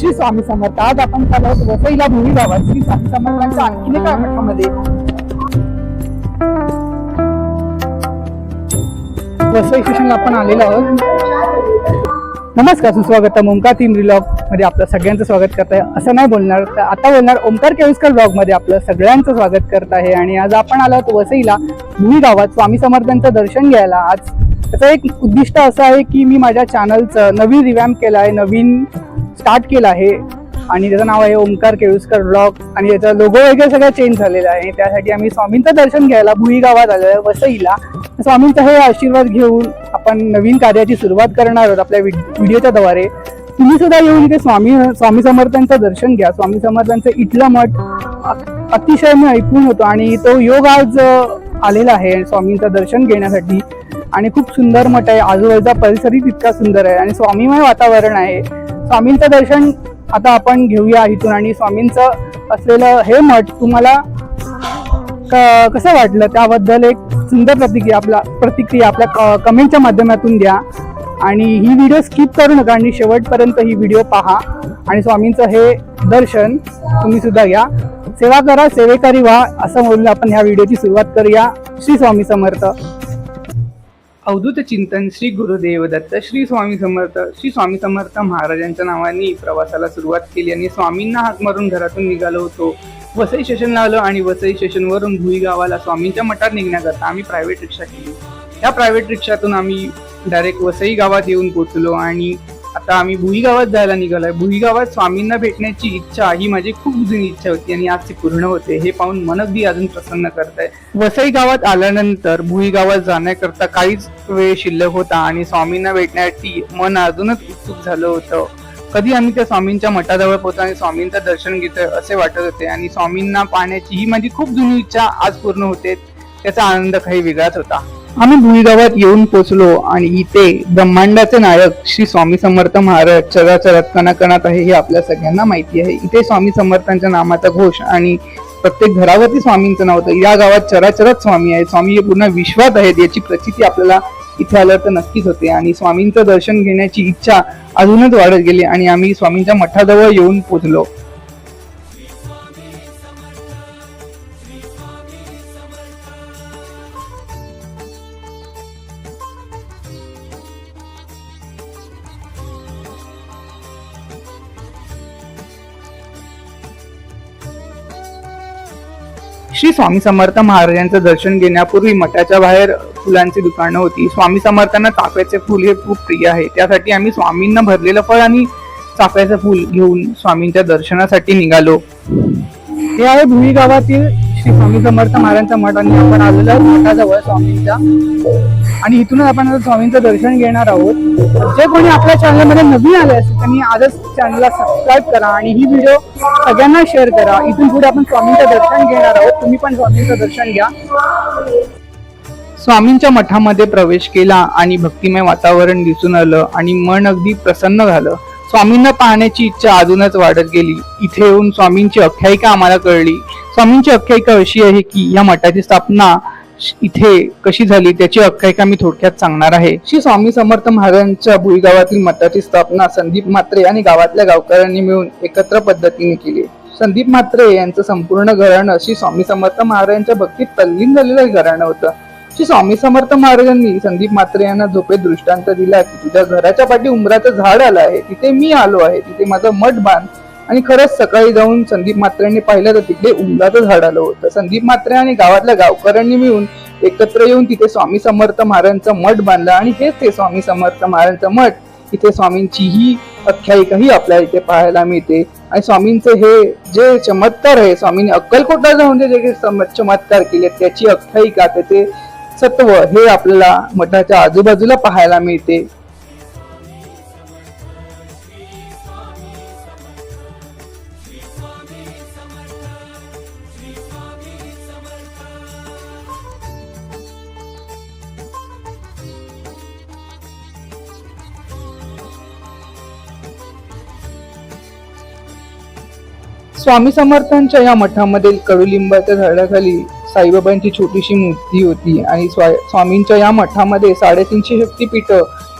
श्री स्वामी समर्थ. आज आपण चालू वसईला भूमी गावात श्री स्वामी समर्थांच्या आणखीन एका मठामध्ये वसई स्टेशनला आपण आलेलो आहोत. नमस्कार सुस्वागत आहे ओंकार तीन ब्लॉगमध्ये आपलं सगळ्यांचं स्वागत करत आहे. असं नाही बोलणार तर आता बोलणार ओंकार केविस्कर ब्लॉगमध्ये आपलं सगळ्यांचं स्वागत करत आहे. आणि आज आपण आलो आहोत वसईला भूमी गावात स्वामी समर्थांचं दर्शन घ्यायला. आज त्याचं एक उद्दिष्ट असं आहे की मी माझ्या चॅनलचं नवीन रिवॅम्प केलं आहे. नवीन स्टार्ट केलं आहे. आणि त्याचं नाव आहे ओंकार केळुसकर ब्लॉग आणि त्याचा लोगो वगैरे सगळं चेंज झालेला आहे. त्यासाठी आम्ही स्वामींचं दर्शन घ्यायला भुई गावात आलो आहे वसईला स्वामींचा हे आशीर्वाद घेऊन आपण नवीन कार्याची सुरुवात करणार आहोत आपल्या व्हिडिओच्या द्वारे. तुम्ही सुद्धा येऊन इथे स्वामी स्वामी समर्थांचं दर्शन घ्या. स्वामी समर्थांचं इथलं मठ अतिशय मी ऐकून होतो आणि तो योग आज आलेला आहे स्वामींचं दर्शन घेण्यासाठी. आणि खूप सुंदर मठ आहे. आजूबाजूचा परिसरही तितका सुंदर आहे. आणि स्वामीमय वातावरण आहे. स्वामींचं दर्शन आता आपण घेऊया इथून आणि स्वामींचं असलेलं हे मठ तुम्हाला क- कसं वाटलं? त्याबद्दल एक सुंदर प्रतिक्रिया आपला प्रतिक्रिया आपल्या क- कमेंटच्या माध्यमातून द्या. आणि ही व्हिडिओ स्किप करू नका आणि शेवटपर्यंत ही व्हिडिओ पहा. आणि स्वामींचं हे दर्शन तुम्ही सुद्धा घ्या. सेवा करा सेवेकरी व्हा असं म्हणून आपण ह्या व्हिडिओची सुरुवात करूया. श्री स्वामी समर्थ. अवधूत चिंतन श्री गुरुदेव दत्त श्री स्वामी समर्थ श्री स्वामी समर्थ महाराजांच्या नावाने प्रवासाला सुरुवात केली आणि स्वामींना हाक मारून घरातून निघालो होतो. वसई स्टेशनला आलो आणि वसई स्टेशनवरून भुई गावाला स्वामींच्या मठात निघण्याकरता आम्ही प्रायव्हेट रिक्षा केली. त्या प्रायव्हेट रिक्षातून आम्ही डायरेक्ट वसई गावात येऊन पोचलो आणि आता आम्ही भुई गावात जायला निघालोय. भुई गावात स्वामींना भेटण्याची इच्छा ही माझी खूप जुनी इच्छा होती आणि आज ती पूर्ण होते. हे पाहून मन अगदी अजून प्रसन्न करत आहे वसई गावात आल्यानंतर भुई गावात जाण्याकरता काहीच वेळ शिल्लक होता आणि स्वामींना भेटण्यासाठी मन अजूनच उत्सुक झालं होतं. कधी आम्ही त्या स्वामींच्या मठाजवळ पोहोचतो आणि स्वामींचं दर्शन घेतोय असे वाटत होते आणि स्वामींना पाहण्याची ही माझी खूप जुनी इच्छा आज पूर्ण होते. त्याचा आनंद काही वेगळाच होता. आम्ही भुईगावात येऊन पोचलो आणि इथे ब्रह्मांडाचे नायक श्री स्वामी समर्थ महाराज चराचरात कणाकणात आहे हे आपल्या सगळ्यांना माहिती आहे. इथे स्वामी समर्थांच्या नामाचा घोष आणि प्रत्येक घरावरती स्वामींचं नाव होतं. या गावात चराचरात स्वामी आहेत. स्वामी हे पूर्ण विश्वात आहेत याची प्रचिती आपल्याला इथे आलं तर नक्कीच होते. आणि स्वामींचं दर्शन घेण्याची इच्छा अजूनच वाढत गेली आणि आम्ही स्वामींच्या मठाजवळ येऊन पोचलो. श्री स्वामी समर्थ महाराजांचं दर्शन घेण्यापूर्वी मठाच्या बाहेर फुलांची दुकानं होती. स्वामी समर्थांना चाफ्याचे फुल हे खूप प्रिय आहे. त्यासाठी आम्ही स्वामींना भरलेलं फळ आणि चाफ्याचं फुल घेऊन स्वामींच्या दर्शनासाठी निघालो. हे आहे भुई गावातील श्री स्वामी समर्थ महाराजांचा मठ आणि आपण आलेलो आहोत मठाजवळ स्वामींचा आणि इथूनच आपण आता स्वामींचं दर्शन घेणार आहोत. जे कोणी आपल्या चॅनलमध्ये नवीन आले असेल त्यांनी आजच चॅनलला सबस्क्राईब करा आणि ही व्हिडिओ सगळ्यांना शेअर करा. इथून पुढे आपण स्वामींचं दर्शन घेणार आहोत. तुम्ही पण स्वामींचं दर्शन घ्या. स्वामींच्या मठामध्ये प्रवेश केला आणि भक्तिमय वातावरण दिसून आलं आणि मन अगदी प्रसन्न झालं. स्वामींना पाहण्याची इच्छा अजूनच वाढत गेली. इथे येऊन स्वामींची आख्यायिका आम्हाला कळली. स्वामींची आख्यायिका अशी आहे की या मठाची स्थापना इथे कशी झाली त्याची आख्यायिका मी थोडक्यात सांगणार आहे. श्री स्वामी समर्थ महाराजांच्या भुईगावातील मठाची स्थापना संदीप म्हात्रे आणि गावातल्या गावकऱ्यांनी मिळून एकत्र पद्धतीने केली. संदीप म्हात्रे यांचं संपूर्ण घराणं श्री स्वामी समर्थ महाराजांच्या भक्तीत तल्लीन झालेलं घराणं होतं. श्री स्वामी समर्थ महाराजांनी संदीप मात्रे यांना झोपेत दृष्टांत दिला की तुझ्या घराच्या पाठी उमराचं झाड आलं आहे तिथे मी आलो आहे तिथे माझं मठ बांध. आणि खरंच सकाळी जाऊन संदीप म्हात्रेंनी पाहिलं तर तिथे उमराचं झाड आलं होतं. संदीप मात्रे आणि गावातल्या गावकऱ्यांनी मिळून एकत्र येऊन तिथे स्वामी समर्थ महाराजांचं मठ बांधलं. आणि हेच ते स्वामी समर्थ महाराजांचं मठ. इथे स्वामींची ही आख्यायिकाही आपल्याला इथे पाहायला मिळते. आणि स्वामींचे हे जे चमत्कार आहे स्वामींनी अक्कलकोटला जाऊन जे चमत्कार केले त्याची आख्यायिका त्याचे सत्व हे आपल्याला मठाच्या आजूबाजूला पाहायला मिळते. स्वामी समर्थांच्या या मठामधील कडुलिंबाच्या झाडाखाली साईबाबांची छोटीशी मूर्ती होती आणि स्वा- स्वामींच्या या मठामध्ये साडेतीनशे शक्तीपीठ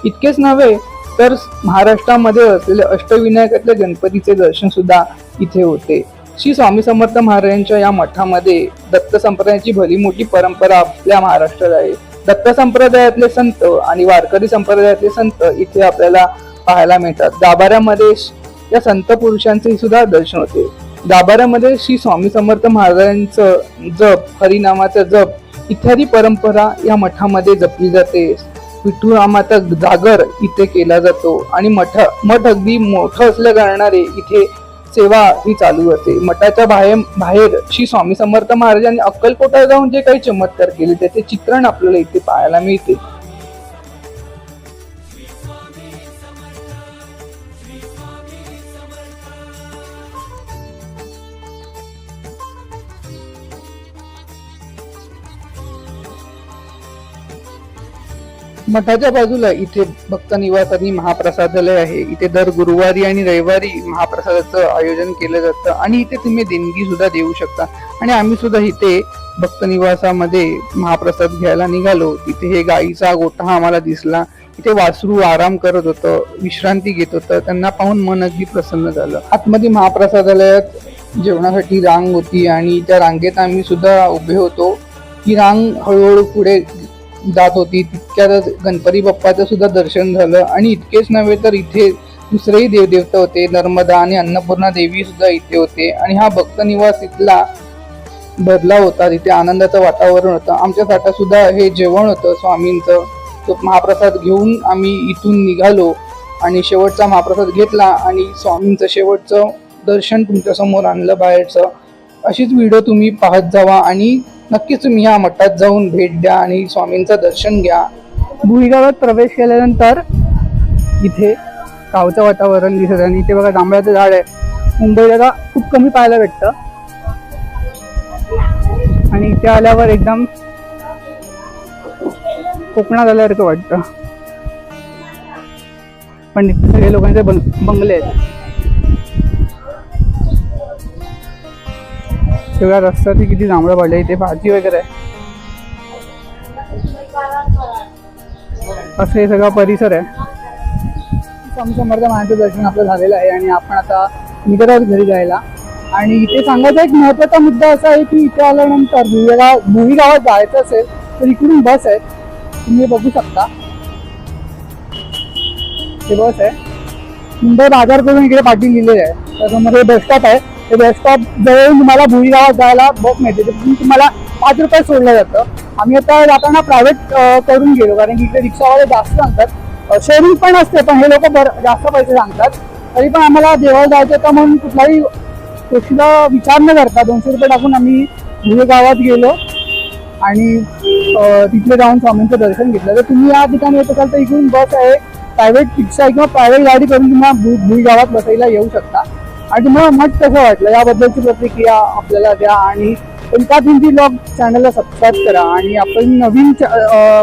इतकेच नव्हे तर महाराष्ट्रामध्ये असलेले अष्टविनायकातल्या गणपतीचे दर्शन सुद्धा इथे होते. श्री स्वामी समर्थ महाराजांच्या या मठामध्ये दत्त संप्रदायाची भली मोठी परंपरा आपल्या महाराष्ट्रात आहे. दत्त संप्रदायातले संत आणि वारकरी संप्रदायातले संत इथे आपल्याला पाहायला मिळतात. गाभाऱ्यामध्ये या संत पुरुषांचे सुद्धा दर्शन होते. गाभाऱ्यामध्ये श्री स्वामी समर्थ महाराजांचं जप हरिनामाचं जप इत्यादी परंपरा या मठामध्ये जपली जाते. विठुरामाचा जागर इथे केला जातो आणि मठ मठ अगदी मोठं असल्या कारणाने इथे सेवा ही चालू असते. मठाच्या बाहेर बाहेर श्री स्वामी समर्थ महाराजांनी अक्कलकोटा जाऊन जे काही चमत्कार केले त्याचे चित्रण आपल्याला इथे पाहायला मिळते. मठाच्या बाजूला इथे भक्त निवासांनी आणि महाप्रसादालय आहे. इथे दर गुरुवारी आणि रविवारी महाप्रसादाचं आयोजन केलं जातं आणि इथे तुम्ही देणगी सुद्धा देऊ शकता. आणि आम्ही सुद्धा इथे भक्त निवासामध्ये महाप्रसाद घ्यायला निघालो. तिथे हे गाईचा गोठा आम्हाला दिसला. इथे वासरू आराम करत होतं विश्रांती घेत होतं. त्यांना पाहून मन अगदी प्रसन्न झालं. आतमध्ये महाप्रसादालयात जेवणासाठी रांग होती आणि त्या रांगेत आम्ही सुद्धा उभे होतो. ही रांग हळूहळू पुढे जात होती. तितक्यातच गणपती बाप्पाचं सुद्धा दर्शन झालं. आणि इतकेच नव्हे तर इथे दुसरेही देवदेवता होते. नर्मदा आणि अन्नपूर्णा देवी सुद्धा इथे होते. आणि हा भक्त निवास इथला भरला होता. तिथे आनंदाचं वातावरण होतं. आमच्यासाठी सुद्धा हे जेवण होतं स्वामींचं. तो महाप्रसाद घेऊन आम्ही इथून निघालो आणि शेवटचा महाप्रसाद घेतला आणि स्वामींचं शेवटचं दर्शन तुमच्यासमोर आणलं बाहेरचं. अशीच व्हिडिओ तुम्ही पाहत जावा आणि नक्कीच तुम्ही या मठात जाऊन भेट द्या आणि स्वामींचं दर्शन घ्या. भुईगावात प्रवेश केल्यानंतर इथे गावचं वातावरण दिसत आणि इथे बघा जांभळाचं झाड आहे. मुंबईला खूप कमी पाहायला भेटतं. आणि इथे आल्यावर एकदम कोकणात आल्यासारखं वाटतं. पण इथे सगळे लोकांचे बंगले आहेत. सगळ्या ती किती जांभळं पडले इथे भाजी वगैरे आहे. असं हे सगळा परिसर आहे. स्वामी समर्थ दर्शन आपलं झालेलं आहे आणि आपण आता निघत आहोत घरी जायला. आणि इथे सांगायचा एक महत्त्वाचा मुद्दा असा आहे की इथे आल्यानंतर भुयाला भुई गावात जायचं असेल तर इकडून बस आहे. तुम्ही बघू शकता. हे बस आहे. मुंबई बाजार करून इकडे पाटील लिहिलेले आहे. त्याच्यामध्ये बस स्टॉप आहे. बस स्टॉप जवळून तुम्हाला भुई गावात जायला बस मिळते. तिथून तुम्हाला पाच रुपये सोडलं जातं. आम्ही आता जाताना प्रायव्हेट करून गेलो. कारण की इकडे रिक्षावाले जास्त सांगतात. शेअरिंग पण असते पण हे लोक जास्त पैसे सांगतात. तरी पण आम्हाला देवाला जायचं होतं म्हणून कुठलाही गोष्टीला विचार न करता दोनशे रुपये टाकून आम्ही भुई गावात गेलो. आणि तिथे जाऊन स्वामींचं दर्शन घेतलं. तर तुम्ही या ठिकाणी येत असाल तर इकडून बस आहे. प्रायव्हेट रिक्षा किंवा प्रायव्हेट गाडी करून तुम्हाला भू भुई गावात बसायला येऊ शकता. आणि तुम्हाला मठ कसं वाटलं याबद्दलची प्रतिक्रिया आपल्याला द्या. आणि एका हिंदी ब्लॉग चॅनलला सबस्क्राईब करा. आणि आपण नवीन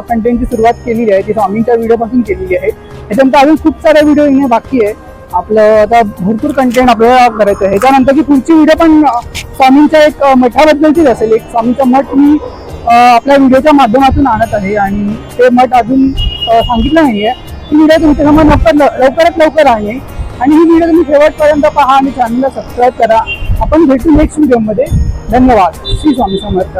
कंटेंटची सुरुवात केलेली आहे ती स्वामींच्या व्हिडिओपासून केलेली आहे. त्याच्यानंतर अजून खूप सारे व्हिडिओ येणे बाकी आहे. आपलं आता भरपूर कंटेंट आपल्याला करायचं आहे. त्यानंतर की पुढची व्हिडिओ पण स्वामींच्या एक मठाबद्दलचीच असेल. एक स्वामींचा मठ मी आपल्या व्हिडिओच्या माध्यमातून आणत आहे. आणि ते मठ अजून सांगितलं नाही आहे ती व्हिडिओ तुमच्यासमोर लवकर लवकरात लवकर आहे. आणि ही व्हिडिओ तुम्ही शेवटपर्यंत पहा आणि चॅनलला सबस्क्राईब करा. आपण भेटू नेक्स्ट व्हिडिओमध्ये धन्यवाद. श्री स्वामी समर्थ.